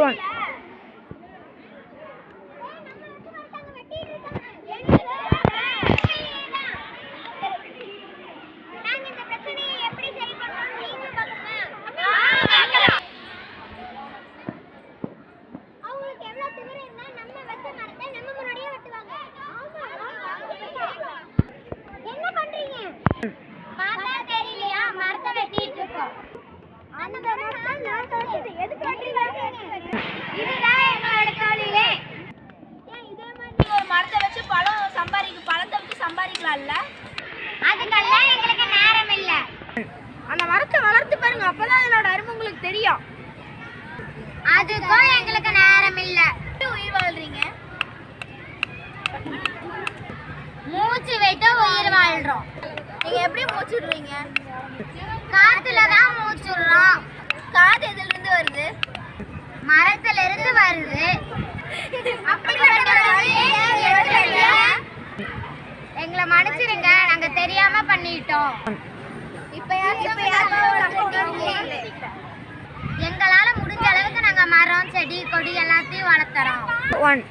One நம்ம முன்னாடியே வெட்டுவாங்க என்ன பண்றீங்க? பார்த்தா தெரியலையா? மரத்தை வெட்டிட்டு இருக்கோம். மரத்தை வச்சு பழம் சம்பாதிக்க பழத்தை வச்சு சம்பாதிக்கலாம்ல? அதுக்கெல்லாம் எங்களுக்கு நேரம் இல்ல. அந்த மரத்தை வளர்த்து பாருங்க அப்பதான் என்னோட அருமை உங்களுக்கு தெரியும். அதுக்கும் எங்களுக்கு நேரம் இல்ல. உயிர் வாழ்றீங்க? மூச்சு விட்டு உயிர் வாழ்றோம். நீங்க எப்படி மூச்சு விடுறீங்க காத்துல தான் மரத்துல இருந்து வருது எங்களை மன்னிச்சிருங்க நாங்க தெரியாம பண்ணிட்டோம். எங்களால முடிஞ்ச அளவுக்கு நாங்க மரம் செடி கொடி எல்லாத்தையும் வளர்த்துறோம். ஒன்